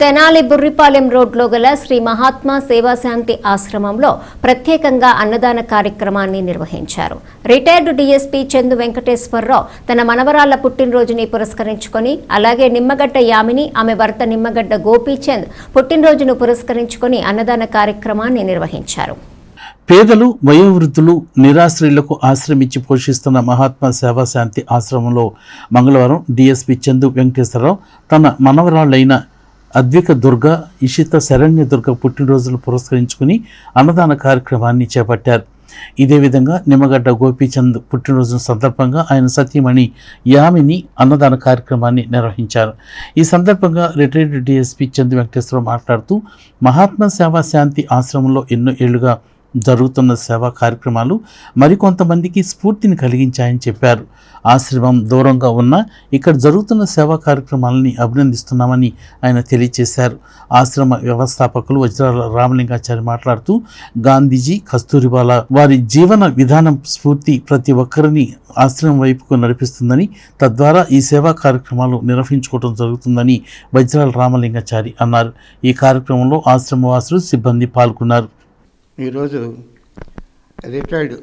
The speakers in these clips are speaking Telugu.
తెనాలి బుర్రిపాలెం రోడ్లో గల శ్రీ మహాత్మా సేవాశాంతి ఆశ్రమంలో ప్రత్యేకంగా అన్నదాన కార్యక్రమాన్ని నిర్వహించారు. రిటైర్డ్ డీఎస్పీ చందు వెంకటేశ్వరరావు తన మనవరాళ్ళ పుట్టినరోజుని పురస్కరించుకొని అలాగే నిమ్మగడ్డ యామిని ఆమె భర్త నిమ్మగడ్డ గోపీచంద్ పుట్టినరోజును పురస్కరించుకొని అన్నదాన కార్యక్రమాన్ని నిర్వహించారు. పేదలు వయోవృద్ధులు నిరాశ్రయులకు ఆశ్రమించి పోషిస్తున్న మహాత్మా సేవాశాంతి ఆశ్రమంలో మంగళవారం డిఎస్పి చందు వెంకటేశ్వరరావు తన మనవరాళ్ళైన అద్విక దుర్గ ఇషిత శరణ్య దుర్గ పుట్టినరోజులు పురస్కరించుకుని అన్నదాన కార్యక్రమాన్ని చేపట్టారు. ఇదే విధంగా నిమ్మగడ్డ గోపీచంద్ పుట్టినరోజు సందర్భంగా ఆయన సతీమణి యామిని అన్నదాన కార్యక్రమాన్ని నిర్వహించారు. ఈ సందర్భంగా రిటైర్డ్ డిఎస్పి చందు వెంకటేశ్వరరావు మాట్లాడుతూ మహాత్మా సేవా శాంతి ఆశ్రమంలో ఎన్నో ఏళ్ళుగా జరుగుతున్న సేవా కార్యక్రమాలు మరికొంతమందికి స్ఫూర్తిని కలిగించాయని చెప్పారు. ఆశ్రమం దూరంగా ఉన్న ఇక్కడ జరుగుతున్న సేవా కార్యక్రమాలని అభినందిస్తున్నామని ఆయన తెలియజేశారు. ఆశ్రమ వ్యవస్థాపకులు వజ్రాల రామలింగాచారి మాట్లాడుతూ గాంధీజీ కస్తూరిబాల వారి జీవన విధానం స్ఫూర్తి ప్రతి ఒక్కరిని ఆశ్రమం వైపుకు నడిపిస్తుందని తద్వారా ఈ సేవా కార్యక్రమాలు నిర్వహించుకోవడం జరుగుతుందని వజ్రాల రామలింగాచారి అన్నారు. ఈ కార్యక్రమంలో ఆశ్రమవాసులు సిబ్బంది పాల్గొన్నారు. ఈరోజు రిటైర్డ్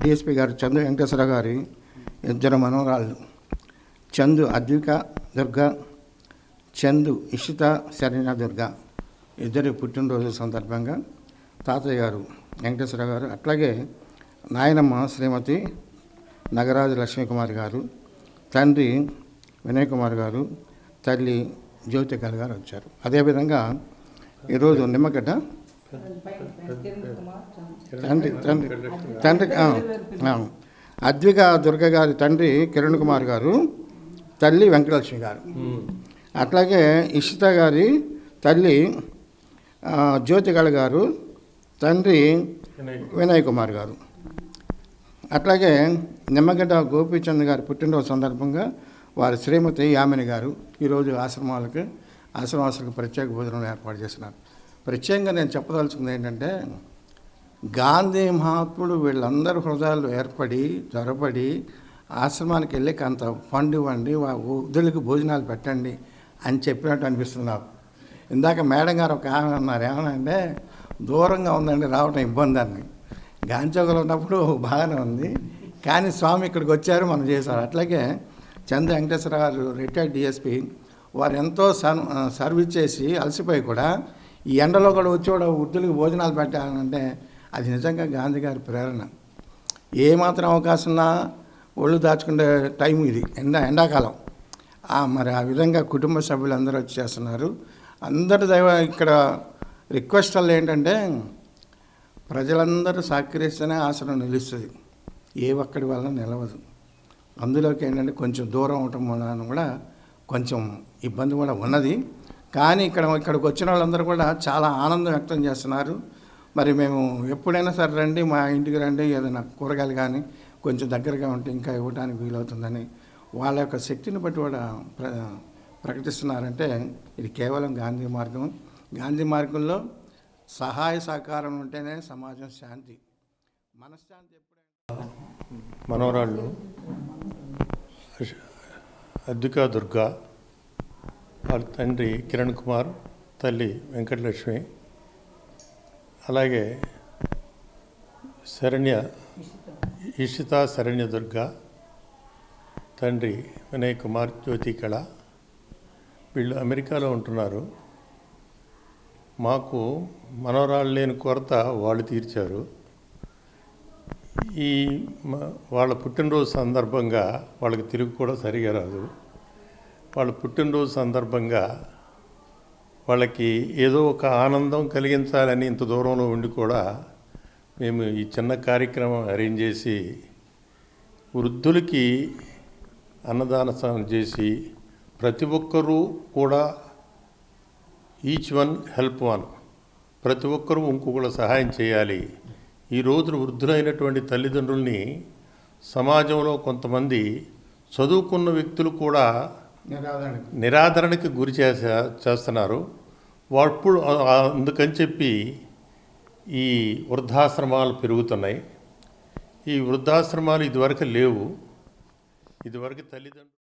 డిఎస్పి గారు చందు వెంకటేశ్వర గారి ఇద్దరు మనవరాళ్ళు చందు అద్విక దుర్గ చందు ఇషిత శరణ్య దుర్గ ఇద్దరి పుట్టినరోజు సందర్భంగా తాతయ్య గారు వెంకటేశ్వర గారు అట్లాగే నాయనమ్మ శ్రీమతి నగరాజు లక్ష్మీకుమార్ గారు తండ్రి వినయ్ కుమార్ గారు తల్లి జ్యోతికల్ గారు వచ్చారు. అదేవిధంగా ఈరోజు నిమ్మగడ్డ తండ్రి తండ్రి తండ్రి అద్విక దుర్గ గారి తండ్రి కిరణ్ కుమార్ గారు తల్లి వెంకటలక్ష్మి గారు. అట్లాగే ఇషిత గారి తల్లి జ్యోతిగళ గారు తండ్రి వినయ్ కుమార్ గారు. అట్లాగే నిమ్మగడ్డ గోపీచంద్ గారి పుట్టినరోజు సందర్భంగా వారి శ్రీమతి యామిని గారు ఈరోజు ఆశ్రమాలకు ఆశ్రమాసులకు ప్రత్యేక భోజనం ఏర్పాటు చేస్తున్నారు. ప్రత్యేకంగా నేను చెప్పదలుచుకుంది ఏంటంటే గాంధీ మహాత్ముడు వీళ్ళందరి హృదయాలు ఏర్పడి త్వరపడి ఆశ్రమానికి వెళ్ళి కొంత ఫండ్ ఇవ్వండి వృద్ధులకి వృద్ధులకు భోజనాలు పెట్టండి అని చెప్పినట్టు అనిపిస్తుంది నాకు. ఇందాక మేడం గారు ఒక ఆమె అన్నారు ఏమనంటే దూరంగా ఉందండి రావడం ఇబ్బంది అని. గాంచోకలు ఉన్నప్పుడు బాగానే ఉంది కానీ స్వామి ఇక్కడికి వచ్చారు మనం చేశారు. అట్లాగే చంద్ర వెంకటేశ్వర గారు రిటైర్డ్ డిఎస్పి వారు ఎంతో సర్వీస్ చేసి అలసిపోయి కూడా ఈ ఎండలో కూడా వచ్చి కూడా వృద్ధులకు భోజనాలు పెట్టాలంటే అది నిజంగా గాంధీ గారి ప్రేరణ. ఏమాత్రం అవకాశం ఉన్నా ఒళ్ళు దాచుకునే టైం ఇది ఎండ ఎండాకాలం. మరి ఆ విధంగా కుటుంబ సభ్యులు అందరూ వచ్చేస్తున్నారు అందరి దైవ ఇక్కడ రిక్వెస్ట్ వల్ల ఏంటంటే ప్రజలందరూ సహకరిస్తేనే ఆసనం నిలుస్తుంది. ఏ ఒక్కడి వల్ల నిలవదు. అందులోకి ఏంటంటే కొంచెం దూరం అవటం వలన కూడా కొంచెం ఇబ్బంది కూడా ఉన్నది. కానీ ఇక్కడ ఇక్కడికి వచ్చిన వాళ్ళందరూ కూడా చాలా ఆనందం వ్యక్తం చేస్తున్నారు. మరి మేము ఎప్పుడైనా సరే రండి మా ఇంటికి రండి ఏదైనా కూరగాయలు కానీ కొంచెం దగ్గరగా ఉంటే ఇంకా ఇవ్వడానికి వీలవుతుందని వాళ్ళ యొక్క శక్తిని బట్టి కూడా ప్ర ప్రకటిస్తున్నారంటే ఇది కేవలం గాంధీ మార్గం. గాంధీ మార్గంలో సహాయ సహకారం ఉంటేనే సమాజం శాంతి. మనశ్శాంతి ఎప్పుడైనా మనవరాళ్ళు అద్వికా దుర్గా వాళ్ళ తండ్రి కిరణ్ కుమార్ తల్లి వెంకటలక్ష్మి అలాగే శరణ్య ఇషిత శరణ్య దుర్గా తండ్రి వినయ్ కుమార్ జ్యోతి కళ. వీళ్ళు అమెరికాలో ఉంటున్నారు. మాకు మనవరాలు లేని కొరత వాళ్ళు తీర్చారు. ఈ వాళ్ళ పుట్టినరోజు సందర్భంగా వాళ్ళకి తెలుగు కూడా సరిగా రాదు. వాళ్ళ పుట్టినరోజు సందర్భంగా వాళ్ళకి ఏదో ఒక ఆనందం కలిగించాలని ఇంత దూరంలో ఉండి కూడా మేము ఈ చిన్న కార్యక్రమం అరేంజ్ చేసి వృద్ధులకి అన్నదాన చేసి ప్రతి ఒక్కరూ కూడా ఈచ్ వన్ హెల్ప్ వన్ ప్రతి ఒక్కరూ ఇంకొకరు సహాయం చేయాలి. ఈ రోజు వృద్ధులైనటువంటి తల్లిదండ్రుల్ని సమాజంలో కొంతమంది చదువుకున్న వ్యక్తులు కూడా నిరాదరణ గురి చేసే చేస్తున్నారు. వాళ్ళు అందుకని చెప్పి ఈ వృద్ధాశ్రమాలు పెరుగుతున్నాయి. ఈ వృద్ధాశ్రమాలు ఇదివరకు లేవు. ఇదివరకు తల్లిదండ్రులు